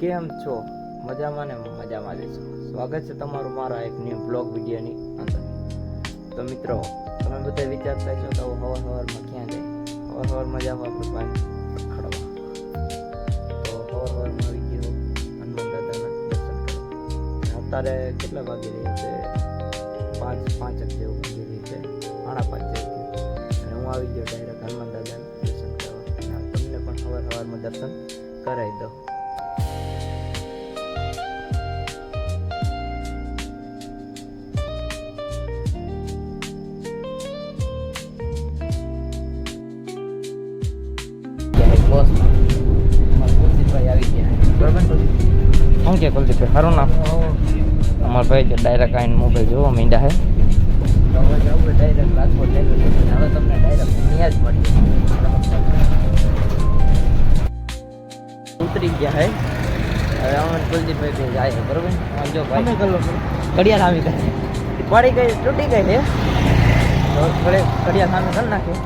કેમ છો? મજામાં ને મજામાં જ છો. સ્વાગત છે તમારું મારા એક ન્યૂ બ્લોગ વિડીયોની અંદર. તો મિત્રો, તમે બધા વિચારતા છો તો હવાર હવારમાં ક્યાં જાય? હવાર હવારમાં જાવ આપણે પાણી ખડવા. તો હવાર હવારમાં આવી ગયો હનુમાન દાદાના દર્શન કરવા. અત્યારે કેટલા વાગી રહ્યા છે? પાંચ પાંચ જ જેવું વાગી રહી છે. સાડા પાંચ જેવું અને હું આવી ગયો ડાયરેક્ટ હનુમાન દાદાના દર્શન કરવા. તમને પણ સવાર સવારમાં દર્શન કરાવી દઉં. બોસમાં કુલદીપભાઈ આવી ગયા. બરાબર? શું કે કુલદીપભાઈ? સારું નામ? અમારા ભાઈ તો ડાયરેક્ટ આવીને મોબાઈલ જોવા માંડ્યા હે. હવે જવું ડાયરેક્ટ રાજકોટ લઈ લો હવે તમને ડાયરેક્ટ ત્યાં જ મળીએ. ઉતરી ગયા હે. હવે અમને કુલદીપભાઈ ભાઈ જાય છે બરોબર? આમ જો ભાઈ ઘડિયાળ આવી ગઈ. પડી ગઈ તૂટી ગઈ છે તો થોડે ઘડિયાળ સામે કરી નાખી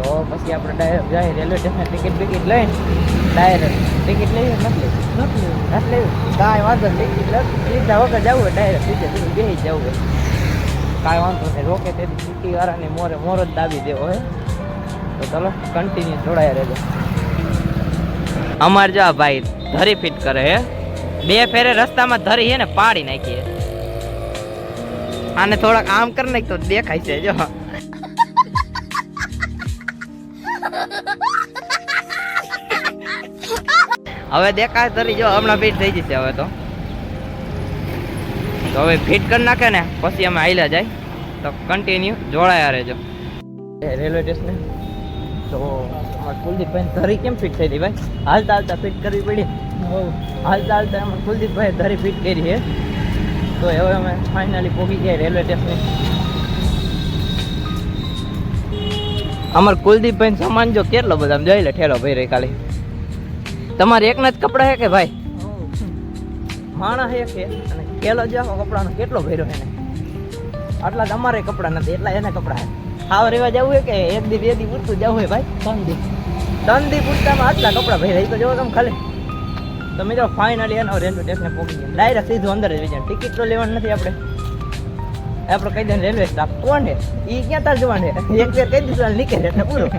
તો પછી આપણે ડાયરેક્ટ જાય રેલવે સ્ટેશન ટિકિટ બિકિટ લઈને ડાયરેક્ટ ટિકિટ લઈએ નથી લેવી. નથી લેવી. કાંઈ વાંધો ટિકિટ લીધા વગર જવું હોય ડાયરેક્ટ બીજે તું બે જવું હોય. કાંઈ વાંધો નહીં. રોકે તેથી સિટી વાળાને મોરે મોર જ દાબી દેવો હોય તો ચલો કન્ટિન્યુ જોડાયા રહેજો. અમાર જો આ ભાઈ ધરી ફિટ કરે હે. બે ફેરે રસ્તામાં ધરી હે ને પાડી નાખીએ આને થોડાક આમ કરી નાખ તો દેખાય છે જો. હવે દેખાય તરી જો હમણાં ફિટ થઈ જશે હવે તો. હવે ફિટ કરી નાખે ને, પછી અમે આયલા જાય. તો કન્ટિન્યુ જોડાયા રહેજો. Railway station? તો કુલદીપભાઈ ધરી કેમ ફિટ થઈ હતી ભાઈ? હાલતા હાલતા ફિટ કરવી પડી. હાલતા હાલતા એમાં કુલદીપભાઈ ધરી ફિટ કરી છે. તો હવે અમે ફાઇનલી પહોંચી ગયા રેલવે સ્ટેશને. અમાર કુલદીપભાઈ સામાન જો કેટલો બધા જોઈ લે ઠેલો ભાઈ ખાલી. તમારે એકના જ કપડા હે કે ભાઈ? માણા હે કે અને કેલો જો કપડાનો કેટલો ભર્યો હે ને આટલા જ અમારે કપડા નથી એટલા એના કપડા હે. હાવ રેવા જવું હોય કે એક દી બે દી પૂરતું જવું હોય ભાઈ? ત્રણ દી ત્રણ દી પૂરતામાં આટલા કપડા ભાઈ રહી તો જોવો તમે ખાલી. તમે જો ફાઇનલી એનો રેલવે સ્ટેશને પહોંચી ગયા. ડાયરેક્ટ સીધું અંદર જ ટિકિટ તો લેવાની નથી આપણે. આપણે કહી દઈએ રેલવે સ્ટાફ કોણ છે? એ ક્યાં તાર જવાનું છે? એક ફેર કહી દીધું નીકળે એટલે પૂરું.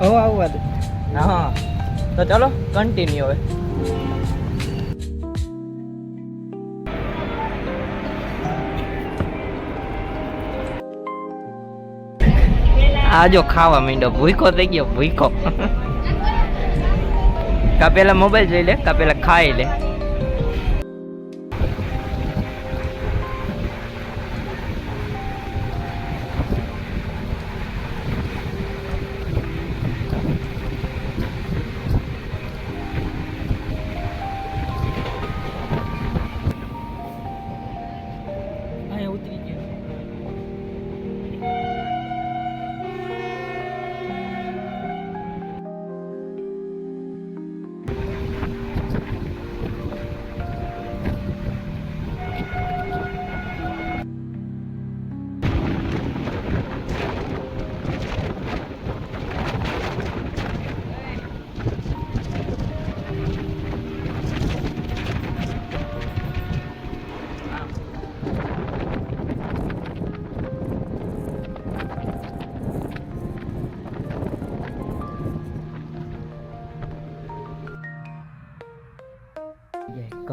હો આવું હતું હા. તો ચલો કન્ટિન્યુ હવે. આ જો ખાવા માંડ્યો ભૂખો થઈ ગયો ભૂખો કા પેલા મોબાઈલ જોઈ લે કા ખાઈ લે.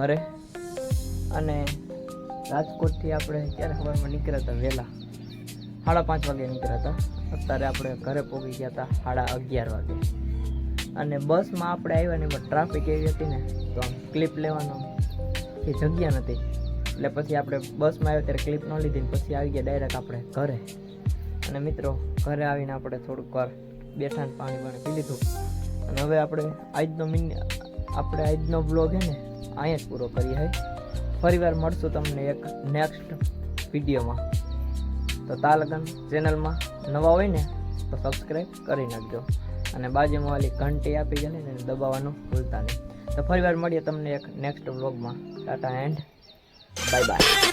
ઘરે. અને રાજકોટથી આપણે ક્યારે સવારમાં નીકળ્યા હતા વહેલા. સાડા પાંચ વાગે નીકળ્યા હતા. અત્યારે આપણે ઘરે પહોંચી ગયા હતા સાડા અગિયાર વાગે. અને બસમાં આપણે આવ્યા ને એમાં ટ્રાફિક એવી હતી ને, તો આમ ક્લિપ લેવાનો એ જગ્યા નથી એટલે પછી આપણે બસમાં આવ્યા ત્યારે ક્લિપ ન લીધી ને પછી આવી ગયા ડાયરેક્ટ આપણે ઘરે. અને મિત્રો, ઘરે આવીને આપણે થોડુંક વાર બેઠા પાણી પાણી પી લીધું. અને હવે આપણે આજનો મિન, આપણે આજનો બ્લોગ હે ને અહીંયા જ પૂરો કરીએ, હે? ફરીવાર મળશું તમને એક નેક્સ્ટ વિડીયોમાં. તો તાલગન ચેનલમાં નવા હોય ને, તો સબસ્ક્રાઈબ કરી નાખજો. અને બાજુમાં વાલી ઘંટી આપી જાય ને દબાવવાનું ભૂલતા નહીં. તો ફરીવાર મળીએ તમને એક નેક્સ્ટ વ્લોગમાં ટાટા એન્ડ બાય બાય